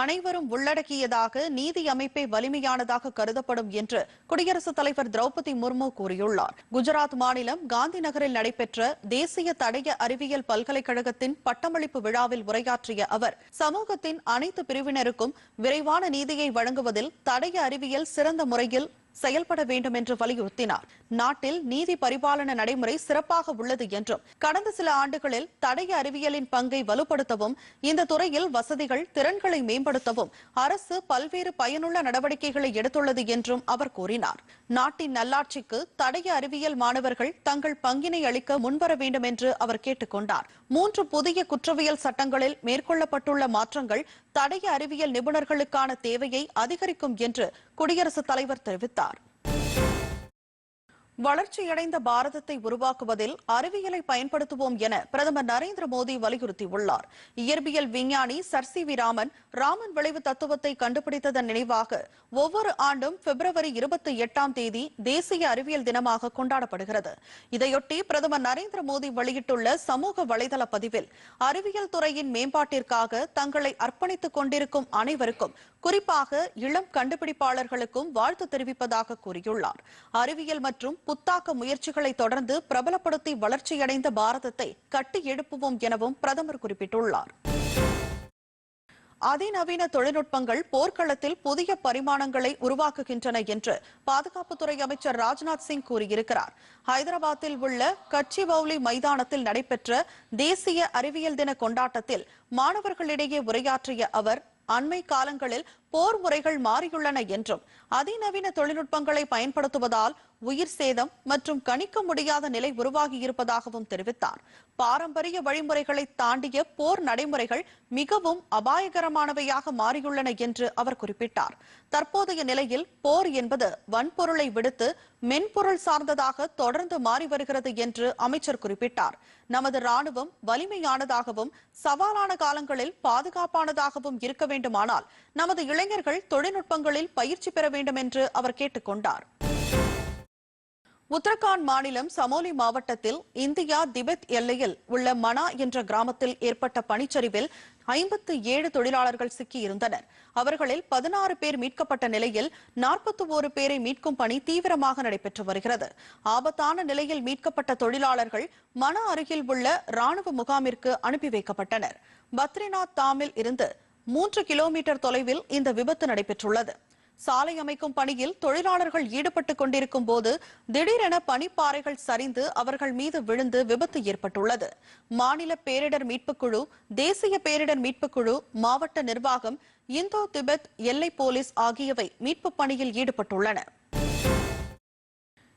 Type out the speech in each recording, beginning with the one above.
அனைவரும் உள்ளடக்கியதாக நீதி அமைப்பை வலிமையானதாக கருதப்படும் என்று குடியரசுத் தலைவர் திரௌபதி முர்மு கூறியுள்ளார். குஜராத் மாநிலம் காந்தி நகரில் நடைபெற்ற தேசிய தடய அறிவியல் பல்கலைக்கழகத்தின் பட்டமளிப்பு விழாவில் உரையாற்றிய அவர் சமூகத்தின் அனைத்து பிரிவினருக்கும் விரைவான நீதியை வழங்குவதில் தடய அறிவியல் சிறந்த முறையில் செயல்பட வேண்டும் என்று வலியுறுத்தினார். நாட்டில் நீதி பரிபாலன நடைமுறை சிறப்பாக உள்ளது என்றும் கடந்த சில ஆண்டுகளில் தடய அறிவியலின் பங்கை வலுப்படுத்தவும் இந்த துறையில் வசதிகள் திறன்களை மேம்படுத்தவும் அரசு பல்வேறு பயனுள்ள நடவடிக்கைகளை எடுத்துள்ளது என்றும் அவர் கூறினார். நாட்டின் நல்லாட்சிக்கு தடய அறிவியல் மாணவர்கள் தங்கள் பங்கினை அளிக்க முன்வர வேண்டும் என்று அவர் கேட்டுக் கொண்டார் மூன்று புதிய குற்றவியல் சட்டங்களில் மேற்கொள்ளப்பட்டுள்ள மாற்றங்கள் தடய அறிவியல் நிபுணர்களுக்கான தேவையை அதிகரிக்கும் என்று குடியரசுத் தலைவர் தெரிவித்தார். வளர்ச்சியடைந்த பாரதத்தை உருவாக்குவதில் அறிவியலை பயன்படுத்துவோம் என பிரதமர் நரேந்திர மோடி வலியுறுத்தியுள்ளார். இயற்பியல் விஞ்ஞானி sir C V Raman Raman விளைவு தத்துவத்தை கண்டுபிடித்ததன் நினைவாக ஒவ்வொரு ஆண்டும் பிப்ரவரி இருபத்தி எட்டாம் தேதி தேசிய அறிவியல் தினமாக கொண்டாடப்படுகிறது. இதையொட்டி பிரதமர் நரேந்திர மோடி வெளியிட்டுள்ள சமூக வலைதள பதிவில் அறிவியல் துறையின் மேம்பாட்டிற்காக தங்களை அர்ப்பணித்துக் கொண்டிருக்கும் அனைவருக்கும் குறிப்பாக இளம் கண்டுபிடிப்பாளர்களுக்கும் வாழ்த்து தெரிவிப்பதாக கூறியுள்ளார். அறிவியல் மற்றும் புத்தாக்க முயற்சிகளை தொடர்ந்து பிரபலப்படுத்தி வளர்ச்சியடைந்த பாரதத்தை கட்டி எழுப்புவோம் எனவும் பிரதமர் குறிப்பிட்டுள்ளார். அதிநவீன தொழில்நுட்பங்கள் போர்க்களத்தில் புதிய பரிமாணங்களை உருவாக்குகின்றன என்று பாதுகாப்புத்துறை அமைச்சர் ராஜ்நாத் சிங் கூறியிருக்கிறார். ஹைதராபாத்தில் உள்ள கச்சிபவுலி மைதானத்தில் நடைபெற்ற தேசிய அறிவியல் தின கொண்டாட்டத்தில் மாணவர்களிடையே உரையாற்றிய அவர் அண்மை காலங்களில் போர் முறைகள் மாறியுள்ளன என்றும் அதிநவீன தொழில்நுட்பங்களை பயன்படுத்துவதால் உயிர் சேதம் மற்றும் கணிக்க முடியாத நிலை உருவாகி இருப்பதாகவும் தெரிவித்தார். பாரம்பரிய வழிமுறைகளை தாண்டிய போர் நடைமுறைகள் மிகவும் அபாயகரமானவையாக மாறியுள்ளன என்று அவர் குறிப்பிட்டார். தற்போதைய நிலையில் போர் என்பது வன்பொருளை விடுத்து மென்பொருள் சார்ந்ததாக தொடர்ந்து மாறி வருகிறது என்று அமைச்சர் குறிப்பிட்டார். நமது ராணுவம் வலிமையானதாகவும் சவாலான காலங்களில் பாதுகாப்பானதாகவும் இருக்க வேண்டுமானால் நமது இளைஞர்கள் தொழில்நுட்பங்களில் பயிற்சி பெற வேண்டும் என்று அவர் கேட்டுக் கொண்டார் உத்தரகாண்ட் மாநிலம் சமோலி மாவட்டத்தில் இந்தியா திபெத் எல்லையில் உள்ள மனா என்ற கிராமத்தில் ஏற்பட்ட பனிச்சரிவில் ஐம்பத்து ஏழு தொழிலாளர்கள் சிக்கியிருந்தனர். அவர்களில் பதினாறு பேர் மீட்கப்பட்ட நிலையில் நாற்பத்தி ஒரு பேரை மீட்கும் பணி தீவிரமாக நடைபெற்று வருகிறது. ஆபத்தான நிலையில் மீட்கப்பட்ட தொழிலாளர்கள் மன அருகில் உள்ள ராணுவ முகாமிற்கு அனுப்பி வைக்கப்பட்டனர். பத்ரிநாத் தாமில் இருந்து மூன்று கிலோமீட்டர் தொலைவில் இந்த விபத்து நடைபெற்றுள்ளது. சாலை அமைக்கும் பணியில் தொழிலாளர்கள் ஈடுபட்டுக் கொண்டிருக்கும் போது திடீரென பனிப்பாறைகள் சரிந்து அவர்கள் மீது விழுந்து விபத்து ஏற்பட்டுள்ளது. மாநில பேரிடர் மீட்புக் குழு தேசிய பேரிடர் மீட்புக் குழு மாவட்ட நிர்வாகம் இந்தோ திபெத் எல்லை போலீஸ் ஆகியவை மீட்புப் பணியில் ஈடுபட்டுள்ளன.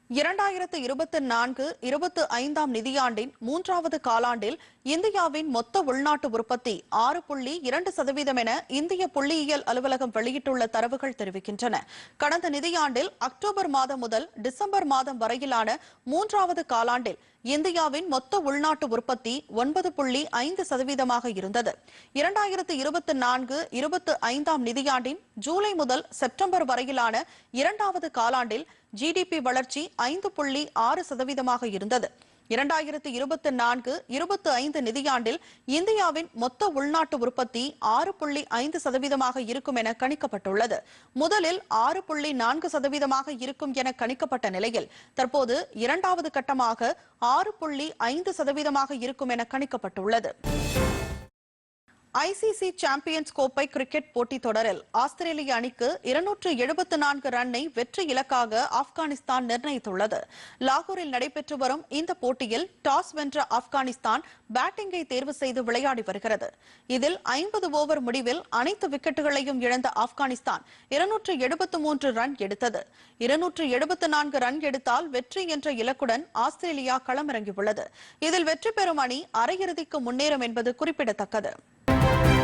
இரண்டாயிரத்து இருபத்தி நான்கு இருபத்தி ஐந்தாம் நிதியாண்டின் மூன்றாவது காலாண்டில் இந்தியாவின் மொத்த உள்நாட்டு உற்பத்தி ஆறு புள்ளி இரண்டு சதவீதம் என இந்திய புள்ளியியல் அலுவலகம் வெளியிட்டுள்ள தரவுகள் தெரிவிக்கின்றன. கடந்த நிதியாண்டில் அக்டோபர் மாதம் முதல் டிசம்பர் மாதம் வரையிலான மூன்றாவது காலாண்டில் இந்தியாவின் மொத்த உள்நாட்டு உற்பத்தி ஒன்பது புள்ளி ஐந்து சதவீதமாக இருந்தது. இரண்டாயிரத்து இருபத்தி நான்கு இருபத்தி ஐந்தாம் நிதியாண்டின் ஜூலை முதல் செப்டம்பர் வரையிலான இரண்டாவது காலாண்டில் ஜிடிபி வளர்ச்சி ஐந்து புள்ளி ஆறு சதவீதமாக இருந்தது. இரண்டாயிரத்தி இருபத்தி நான்கு இருபத்தி ஐந்து நிதியாண்டில் இந்தியாவின் மொத்த உள்நாட்டு உற்பத்தி ஆறு புள்ளி ஐந்து சதவீதமாக இருக்கும் என கணிக்கப்பட்டுள்ளது. முதலில் ஆறு புள்ளி நான்கு சதவீதமாக இருக்கும் என கணிக்கப்பட்ட நிலையில் தற்போது இரண்டாவது கட்டமாக ஆறு புள்ளி ஐந்து சதவீதமாக இருக்கும் என கணிக்கப்பட்டுள்ளது. ஐசிசி சாம்பியன்ஸ் கோப்பை கிரிக்கெட் போட்டித் தொடரில் ஆஸ்திரேலிய அணிக்கு இருநூற்று எழுபத்து நான்கு ரன்னை வெற்றி இலக்காக ஆப்கானிஸ்தான் நிர்ணயித்துள்ளது. லாகூரில் நடைபெற்று வரும் இந்த போட்டியில் டாஸ் வென்ற ஆப்கானிஸ்தான் பேட்டிங்கை தேர்வு செய்து விளையாடி வருகிறது. இதில் ஐம்பது ஓவர் முடிவில் அனைத்து விக்கெட்டுகளையும் இழந்த ஆப்கானிஸ்தான் இருநூற்று எழுபத்து மூன்று ரன் எடுத்தது. இருநூற்று எழுபத்து நான்கு ரன் எடுத்தால் வெற்றி என்ற இலக்குடன் ஆஸ்திரேலியா களமிறங்கியுள்ளது. இதில் வெற்றி பெறும் அணி அரையிறுதிக்கு முன்னேறும் என்பது குறிப்பிடத்தக்கது. Thank you